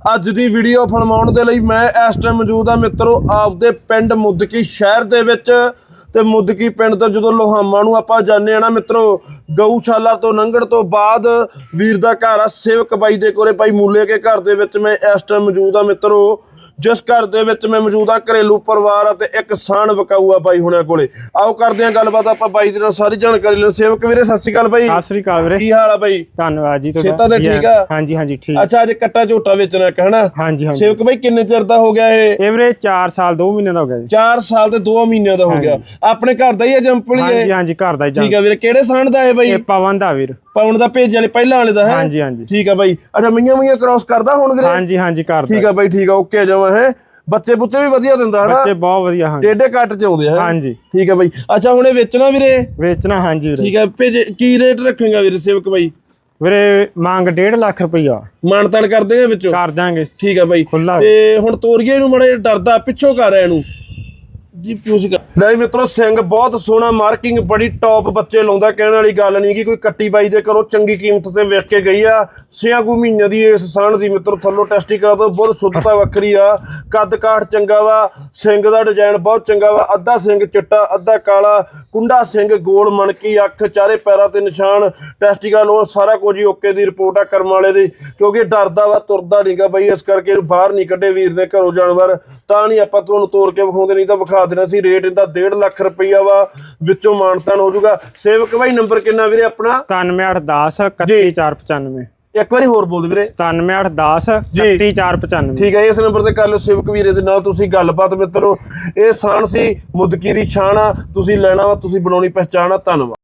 ਅੱਜ ਦੀ ਵੀਡੀਓ ਫਿਲਮਾਉਣ ਦੇ ਲਈ ਮੈਂ ਇਸ ਟਾਈਮ ਮੌਜੂਦ ਆ ਮਿੱਤਰੋ ਆਪਦੇ ਪਿੰਡ ਮੁੱਦਕੀ ਸ਼ਹਿਰ ਦੇ ਵਿੱਚ ਤੇ ਮੁੱਦਕੀ ਪਿੰਡ ਤੋਂ ਜਦੋਂ ਲੋਹਾਮਾ ਨੂੰ ਆਪਾਂ ਜਾਂਦੇ ਆ ਨਾ ਮਿੱਤਰੋ ਗਊਸ਼ਾਲਾ ਤੋਂ ਲੰਘਣ ਤੋਂ ਬਾਅਦ ਵੀਰ ਦਾ ਘਰ ਆ ਸੇਵਕ ਬਾਈ ਦੇ ਕੋਲੇ ਭਾਈ ਮੂਲੇ ਕੇ ਘਰ ਦੇ ਵਿੱਚ ਮੈਂ ਇਸ ਟਾਈਮ ਮੌਜੂਦ ਆ ਮਿੱਤਰੋ। ਜਿਸ ਘਰ ਦੇ ਵਿੱਚ ਮੈਂ ਮੌਜੂਦ ਆ ਘਰੇਲੂ ਪਰਿਵਾਰ ਆ ਤੇ ਇੱਕ ਸਾਨ ਵਕਾਊ ਆ ਬਾਈ ਹੁਣਾਂ ਕੋਲੇ। ਆਓ ਕਰਦੇ ਆ ਗੱਲਬਾਤ ਆਪਾਂ ਬਾਈ ਦੇ ਨਾਲ ਸਾਰੀ ਜਾਣਕਾਰੀ ਲੈਣ ਸੇਵਕ ਵੀਰੇ ਸਤਿ ਸ਼੍ਰੀ ਅਕਾਲ ਬਾਈ। ਸਤਿ ਸ੍ਰੀ ਅਕਾਲ ਵੀਰੇ। ਕੀ ਹਾਲ ਆ ਬਾਈ? ਧੰਨਵਾਦ ਜੀ ਸਿਹਤਾਂ ਤਾਂ ਵਧੀਆ। ਠੀਕ ਆ? ਹਾਂਜੀ ਹਾਂਜੀ ਠੀਕ। ਅੱਛਾ ਅੱਜ ਕੱਟਾ ਝੋਟਾ ਵੇਚਣਾ ਇੱਕ ਹਨਾ? ਹਾਂਜੀ ਹਾਂਜੀ। ਸੇਵਕ ਬਾਈ ਕਿੰਨੇ ਚਿਰ ਦਾ ਹੋ ਗਿਆ ਇਹ? ਇਹ ਵੀਰੇ 4 ਸਾਲ 2 ਮਹੀਨੇ ਦਾ ਹੋ ਗਿਆ ਜੀ। 4 ਸਾਲ ਤੇ 2 ਮਹੀਨਿਆਂ ਦਾ ਹੋ ਗਿਆ। ਆਪਣੇ ਘਰ ਦਾ ਹੀ ਹੈ ਜੰਪਲੀ ਹਾਂਜੀ ਇਹ? ਹਾਂਜੀ ਘਰ ਦਾ ਹੀ ਠੀਕ ਆ ਵੀਰੇ ਕਿਹੜੇ ਸਾਨ ਦਾ ਇਹ ਬਾਈ? ਇਹ ਪਵਨ ਦਾ ਵੀਰ। ਪਾਉਣ ਦਾ ਭੇਜ ਵਾਲੇ ਪਹਿਲਾਂ ਵਾਲੇ ਦਾ ਹੈ? ਹਾਂਜੀ ਹਾਂਜੀ। ਠੀਕ ਆ ਬਾਈ। ਅੱਛਾ ਮਈਆਂ ਮਈਆਂ ਕ੍ਰਾਸ ਕਰਦਾ ਹੁਣ ਵੀਰੇ? ਹਾਂਜੀ ਹਾਂਜੀ ਘਰ ਠੀਕ ਆ ਬਾਈ ਠੀਕ ਆ ਓਕੇ ਜਮਾ ਹੈ? ਬੱਚੇ ਬੁੱਚੇ ਵੀ ਵਧੀਆ ਦਿੰਦਾ ਹਨਾ? ਬੱਚੇ ਬਹੁਤ ਵਧੀਆ ਹਾਂਜੀ। ਟੇਡੇ ਕੱਟ ਚ ਆਉਂਦੇ ਹੈ? ਹਾਂਜੀ। ਠੀਕ ਆ ਬਾਈ। ਅੱਛਾ ਹੁਣ ਇਹ ਵੇਚਣਾ ਵੀਰੇ? ਵੇਚਣਾ ਹਾਂਜੀ ਵੀਰੇ। ਠੀਕ ਆ ਭੇਜ ਕੀ ਰੇਟ ਰੱਖੇਗਾ ਵੀਰੇ ਸੇਵਕ ਬਾਈ? ਵੀਰੇ ਮੰਗ 1.5 ਲੱਖ ਰੁਪਈਆ। ਮਾਨਤਾਨ ਕਰ ਦੇਗਾ ਵਿੱਚੋਂ? ਕਰ ਦਾਂਗੇ। ਠੀਕ ਆ ਬਾਈ। ਖੁੱਲਾ ਤੇ ਹੁਣ ਤੋਰੀਏ ਨੂੰ ਮੜਾ ਡਰਦਾ ਪਿੱਛੋਂ ਕਰ ਰਿਹਾ ਇਹਨੂੰ। ਜੀ ਪਿਊਸ ਕਰ। ਲੈ ਮਿੱਤਰੋ ਸਿੰਘ ਬਹੁਤ ਸੋਹਣਾ ਮਾਰਕਿੰਗ ਬੜੀ ਟੌਪ ਬੱਚੇ ਲਾਉਂਦਾ ਕਹਿਣ ਵਾਲੀ ਗੱਲ ਨਹੀਂ ਕਿ ਕੋਈ ਕੱਟੀ ਬਾਈ ਦੇ ਕਰੋ ਚੰਗੀ ਕੀਮਤ ਤੇ ਵੇਚ ਕੇ ਗਈ ਆ। ਛਿਆਂ ਕੁ ਮਹੀਨਿਆਂ ਦੀ ਇਸ ਸਾਣ ਦੀ ਮਿੱਤਰ, ਥੱਲੋਂ ਟੈਸਟੀ ਕਰਾ ਬਹੁਤ ਸ਼ੁੱਧਤਾ ਵੱਖਰੀ ਆ। ਕੱਦ ਕਾਠ ਚੰਗਾ ਵਾ, ਸਿੰਘ ਦਾ ਡਿਜ਼ਾਈਨ ਬਹੁਤ ਚੰਗਾ ਵਾ, ਅੱਧਾ ਸਿੰਘ ਚਿੱਟਾ, ਅੱਧਾ ਕਾਲਾ, ਕੁੰਡਾ ਸਿੰਘ ਗੋਲ ਮਣਕੀ, ਅੱਖ, ਚਾਰੇ ਪੈਰਾਂ ਤੇ ਨਿਸ਼ਾਨ ਟੈਸਟੀਕਲ ਉਹ ਸਾਰਾ ਕੁਝ ਹੀ ਓਕੇ ਦੀ ਰਿਪੋਰਟ ਆ ਕਰਮ ਵਾਲੇ ਦੀ, ਕਿਉਂਕਿ ਡਰਦਾ ਵਾ, ਤੁਰਦਾ ਨਹੀਂਗਾ ਬਈ, ਇਸ ਕਰਕੇ ਇਹਨੂੰ ਬਾਹਰ ਨਹੀਂ ਕੱਢੇ ਵੀਰ ਨੇ ਘਰੋਂ ਜਾਨਵਰ, ਤਾਂ ਨਹੀਂ ਆਪਾਂ ਤੁਹਾਨੂੰ ਤੋੜ ਕੇ ਵਿਖਾਉਂਦੇ, ਨਹੀਂ ਤਾਂ ਵਿਖਾ ਦੇਣਾ ਸੀ, ਰੇਟ ਇਹਦਾ 1.5 ਲੱਖ ਰੁਪਈਆ ਵਾ, ਵਿੱਚੋਂ ਮਾਨਤਾਨ ਹੋ ਜਾਊਗਾ। ਸੇਵਕ ਭਾਈ ਨੰਬਰ ਕਿੰਨਾ ਵੀਰੇ ਆਪਣਾ? 97810 31495 ਇੱਕ ਵਾਰੀ ਹੋਰ ਬੋਲ ਵੀਰੇ। 97810 ਜੀ। 31495 ਠੀਕ ਹੈ ਇਸ ਨੰਬਰ ਤੇ ਕਰ ਲਓ ਸੇਵਕ ਵੀਰੇ ਦੇ ਨਾਲ ਤੁਸੀਂ ਗੱਲਬਾਤ ਮਿੱਤਰੋ। ਇਹ ਸਾਨ ਸੀ ਮੁਦਕੀ ਦੀ ਛਾਣ ਤੁਸੀਂ ਲੈਣਾ ਵਾ ਤੁਸੀਂ ਬਣਾਉਣੀ ਪਹਿਚਾਣ ਧੰਨਵਾਦ।